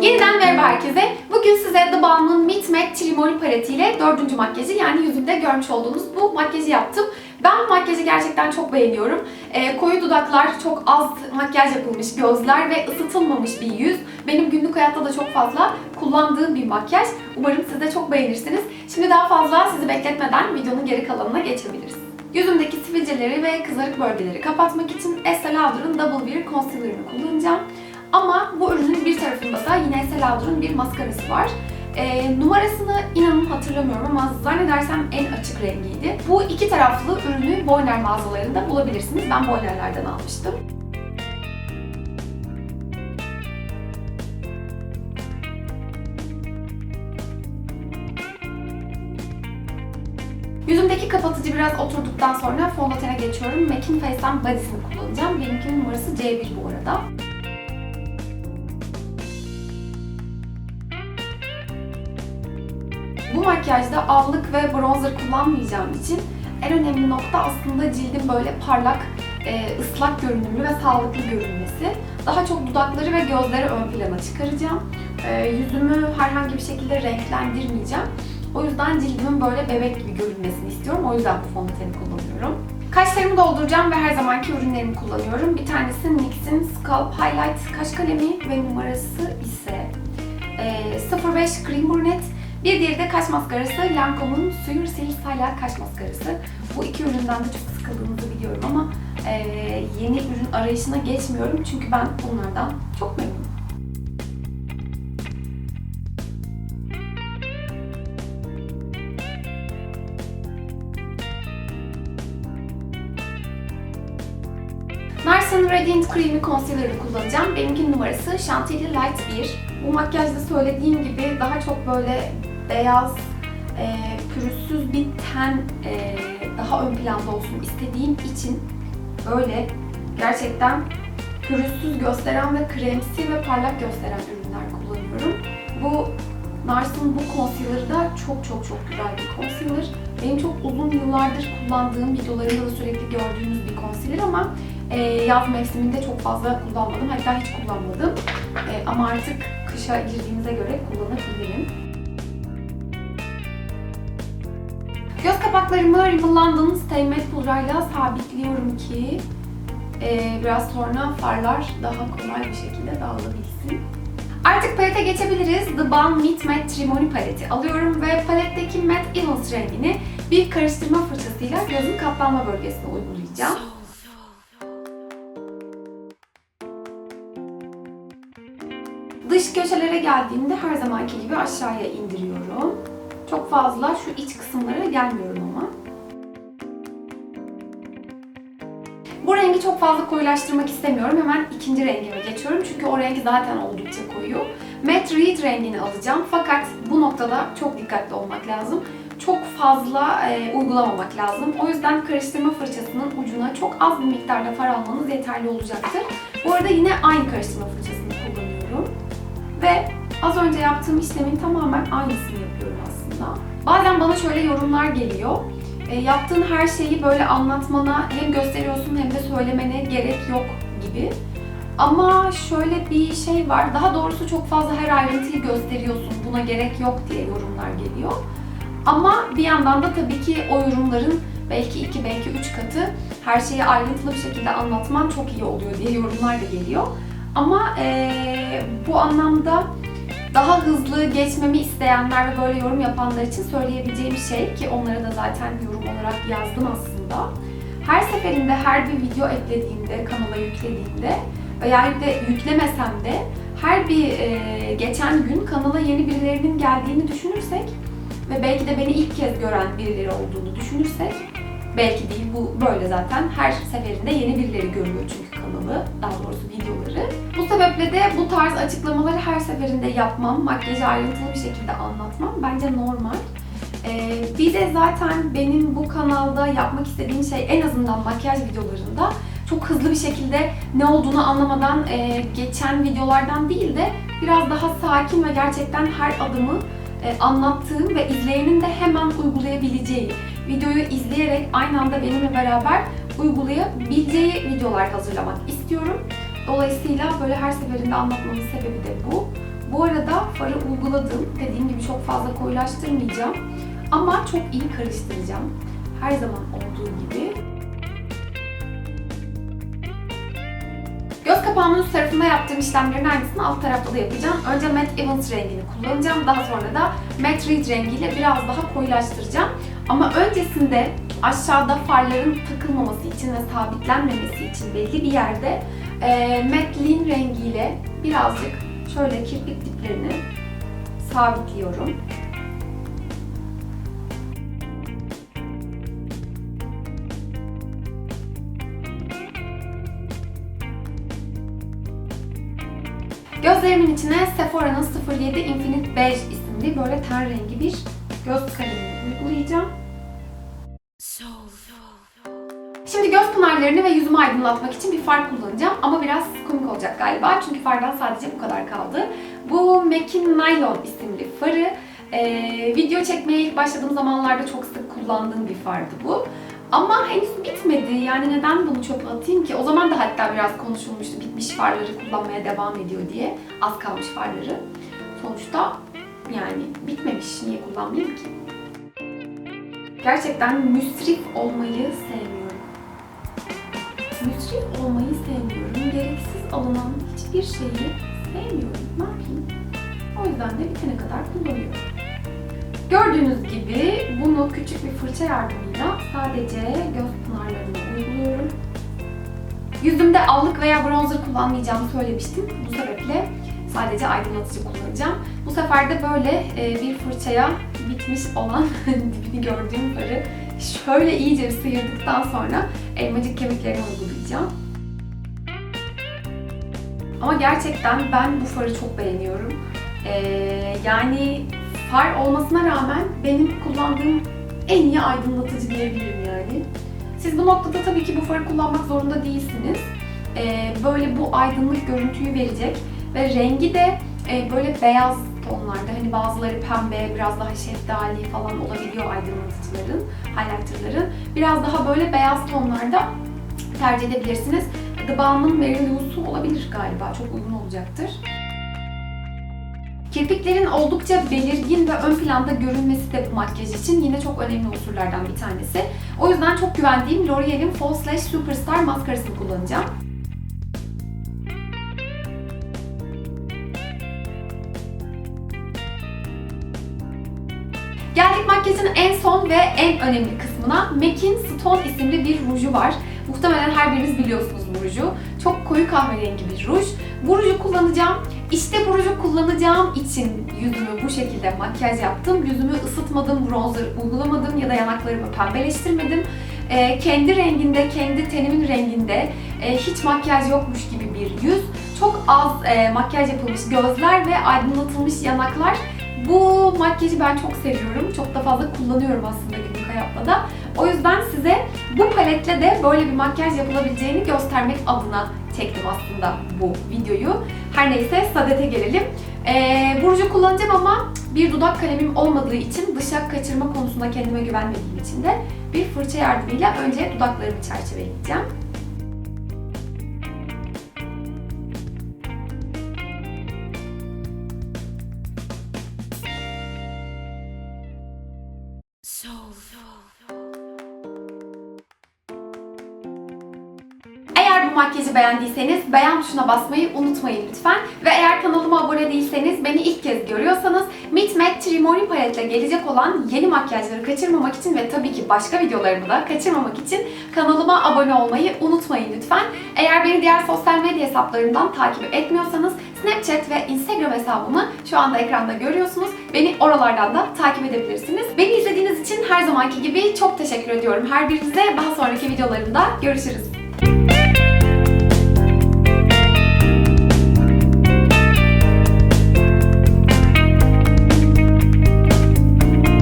Yeniden merhaba herkese. Bugün size The Balm'ın Meet Matte Trimoli paletiyle dördüncü makyajı yani yüzümde görmüş olduğunuz bu makyajı yaptım. Ben bu makyajı gerçekten çok beğeniyorum. Ee, koyu dudaklar, çok az makyaj yapılmış gözler ve ısıtılmamış bir yüz. Benim günlük hayatta da çok fazla kullandığım bir makyaj. Umarım siz de çok beğenirsiniz. Şimdi daha fazla sizi bekletmeden videonun geri kalanına geçebiliriz. Yüzümdeki sivilceleri ve kızarık bölgeleri kapatmak için Estee Lauder'ın Double Wear Concealer'ını kullanacağım. Ama bu ürünün bir tarafında da yine Estee Lauder'ın bir maskarası var. Ee, numarasını inanın hatırlamıyorum ama zannedersem en açık rengiydi. Bu iki taraflı ürünü Boyner mağazalarında bulabilirsiniz. Ben Boyner'lerden almıştım. Yüzümdeki kapatıcı biraz oturduktan sonra fondötene geçiyorum. MAC'in Face and Body'sini kullanacağım. Benimkinin numarası C1 bu arada. Bu makyajda allık ve bronzer kullanmayacağım için en önemli nokta aslında cildin böyle parlak, e, ıslak görünümlü ve sağlıklı görünmesi. Daha çok dudakları ve gözleri ön plana çıkaracağım. E, yüzümü herhangi bir şekilde renklendirmeyeceğim. O yüzden cildimin böyle bebek gibi görünmesini istiyorum. O yüzden bu fondöteni kullanıyorum. Kaşlarımı dolduracağım ve her zamanki ürünlerimi kullanıyorum. Bir tanesi NYX'in Scalp Highlight kaş kalemi ve numarası ise e, 05 Cream Brunette. Bir diğeri de kaş maskarası Lancome'un Suyu Sil Styler kaş maskarası. Bu iki üründen de çok sıkıldığınızı biliyorum ama e, yeni ürün arayışına geçmiyorum çünkü ben bunlardan çok memnunum. Narsa'nın Radiant Creamy Concealer'ını kullanacağım. Benimkinin numarası Chantilly Light 1. Bu makyajda söylediğim gibi daha çok böyle beyaz, e, pürüzsüz bir ten e, daha ön planda olsun istediğim için böyle gerçekten pürüzsüz gösteren ve kremsi ve parlak gösteren ürünler kullanıyorum. Bu Nars'ın bu concealer'ı da çok çok çok güzel bir concealer. Benim çok uzun yıllardır kullandığım, videolarımda da sürekli gördüğünüz bir concealer ama e, yaz mevsiminde çok fazla kullanmadım. Hatta hiç kullanmadım. E, ama artık kışa girdiğimize göre kullanabilirim. Göz kapaklarımı Rimmel London Matte pudrayla sabitliyorum ki e, biraz sonra farlar daha kolay bir şekilde dağılabilsin. Artık palete geçebiliriz. The Balm Meet Matte Trimony paleti alıyorum ve paletteki Matte Evans rengini bir karıştırma fırçasıyla gözün kaplanma bölgesine uygulayacağım. Dış köşelere geldiğimde her zamanki gibi aşağıya indiriyorum. Çok fazla şu iç kısımlara gelmiyorum ama. Bu rengi çok fazla koyulaştırmak istemiyorum. Hemen ikinci rengime geçiyorum. Çünkü o renk zaten oldukça koyu. Matte Reed rengini alacağım. Fakat bu noktada çok dikkatli olmak lazım. Çok fazla e, uygulamamak lazım. O yüzden karıştırma fırçasının ucuna çok az bir miktarda far almanız yeterli olacaktır. Bu arada yine aynı karıştırma kullanıyorum. Ve az önce yaptığım işlemin tamamen aynısını yapıyorum aslında. Bazen bana şöyle yorumlar geliyor. E, yaptığın her şeyi böyle anlatmana hem gösteriyorsun hem de söylemene gerek yok gibi. Ama şöyle bir şey var. Daha doğrusu çok fazla her ayrıntıyı gösteriyorsun. Buna gerek yok diye yorumlar geliyor. Ama bir yandan da tabii ki o yorumların belki iki, belki üç katı her şeyi ayrıntılı bir şekilde anlatman çok iyi oluyor diye yorumlar da geliyor. Ama eee, bu anlamda daha hızlı geçmemi isteyenler ve böyle yorum yapanlar için söyleyebileceğim şey ki onlara da zaten yorum olarak yazdım aslında. Her seferinde her bir video eklediğimde, kanala yüklediğimde veya yükle, yüklemesem de her bir e, geçen gün kanala yeni birilerinin geldiğini düşünürsek ve belki de beni ilk kez gören birileri olduğunu düşünürsek belki değil bu böyle zaten her seferinde yeni birileri görüyor çünkü kanalı daha doğrusu videoları. Bu sebeple de bu tarz açıklamaları her seferinde yapmam, makyajı ayrıntılı bir şekilde anlatmam bence normal. Ee, bir de zaten benim bu kanalda yapmak istediğim şey en azından makyaj videolarında çok hızlı bir şekilde ne olduğunu anlamadan e, geçen videolardan değil de biraz daha sakin ve gerçekten her adımı e, anlattığım ve izleyenin de hemen uygulayabileceği, videoyu izleyerek aynı anda benimle beraber uygulayabileceği videolar hazırlamak istiyorum. Dolayısıyla böyle her seferinde anlatmamın sebebi de bu. Bu arada farı uyguladım. Dediğim gibi çok fazla koyulaştırmayacağım. Ama çok iyi karıştıracağım. Her zaman olduğu gibi. Göz kapağımın üst tarafında yaptığım işlemlerin aynısını alt tarafta da yapacağım. Önce Matte Evans rengini kullanacağım. Daha sonra da Matte Reed rengiyle biraz daha koyulaştıracağım. Ama öncesinde aşağıda farların takılmaması için ve sabitlenmemesi için belli bir yerde e, Matte Lean rengiyle birazcık şöyle kirpik diplerini sabitliyorum. Gözlerimin içine Sephora'nın 07 Infinite Beige isimli böyle ten rengi bir göz kalemini uygulayacağım. Pınarlarını ve yüzümü aydınlatmak için bir far kullanacağım ama biraz komik olacak galiba çünkü fardan sadece bu kadar kaldı. Bu MAC'in Nylon isimli farı. Ee, video çekmeye ilk başladığım zamanlarda çok sık kullandığım bir fardı bu. Ama henüz bitmedi. Yani neden bunu çöpe atayım ki? O zaman da hatta biraz konuşulmuştu bitmiş farları kullanmaya devam ediyor diye. Az kalmış farları. Sonuçta yani bitmemiş. Niye kullanmayayım ki? Gerçekten müsrif olmayı sevmiyorum. Müsrif olmayı sevmiyorum. Gereksiz alınan hiçbir şeyi sevmiyorum. Ne yapayım? O yüzden de bitene kadar kullanıyorum. Gördüğünüz gibi bunu küçük bir fırça yardımıyla sadece göz pınarlarına uyguluyorum. Yüzümde allık veya bronzer kullanmayacağımı söylemiştim. Bu sebeple sadece aydınlatıcı kullanacağım. Bu sefer de böyle e, bir fırçaya bitmiş olan dibini gördüğüm farı şöyle iyice sıyırdıktan sonra elmacık kemiklerine uygulayacağım. Ama gerçekten ben bu farı çok beğeniyorum. Ee, yani far olmasına rağmen benim kullandığım en iyi aydınlatıcı diyebilirim yani. Siz bu noktada tabii ki bu farı kullanmak zorunda değilsiniz. Ee, böyle bu aydınlık görüntüyü verecek ve rengi de e, böyle beyaz tonlarda hani bazıları pembe, biraz daha şeftali falan olabiliyor aydınlatıcıların, highlighterların. Biraz daha böyle beyaz tonlarda tercih edebilirsiniz. The Balm'ın Mary olabilir galiba. Çok uygun olacaktır. Kirpiklerin oldukça belirgin ve ön planda görünmesi de bu makyaj için yine çok önemli unsurlardan bir tanesi. O yüzden çok güvendiğim L'Oreal'in False Lash Superstar maskarasını kullanacağım. Geldik makyajın en son ve en önemli kısmına. MAC'in Stone isimli bir ruju var. Muhtemelen her biriniz biliyorsunuz bu ruju. Çok koyu kahverengi bir ruj. Bu ruju kullanacağım. İşte bu ruju kullanacağım için yüzümü bu şekilde makyaj yaptım. Yüzümü ısıtmadım, bronzer uygulamadım ya da yanaklarımı pembeleştirmedim. Ee, kendi renginde, kendi tenimin renginde e, hiç makyaj yokmuş gibi bir yüz. Çok az e, makyaj yapılmış gözler ve aydınlatılmış yanaklar. Bu makyajı ben çok seviyorum. Çok da fazla kullanıyorum aslında günlük hayatta da. O yüzden size bu paletle de böyle bir makyaj yapılabileceğini göstermek adına çektim aslında bu videoyu. Her neyse sadete gelelim. Ee, Burcu kullanacağım ama bir dudak kalemim olmadığı için dışa kaçırma konusunda kendime güvenmediğim için de bir fırça yardımıyla önce dudaklarımı çerçeveleyeceğim. Makyajı beğendiyseniz beğen tuşuna basmayı unutmayın lütfen. Ve eğer kanalıma abone değilseniz, beni ilk kez görüyorsanız Meet Matte Trimori paletle gelecek olan yeni makyajları kaçırmamak için ve tabii ki başka videolarımı da kaçırmamak için kanalıma abone olmayı unutmayın lütfen. Eğer beni diğer sosyal medya hesaplarımdan takip etmiyorsanız Snapchat ve Instagram hesabımı şu anda ekranda görüyorsunuz. Beni oralardan da takip edebilirsiniz. Beni izlediğiniz için her zamanki gibi çok teşekkür ediyorum her birinize. Daha sonraki videolarımda görüşürüz.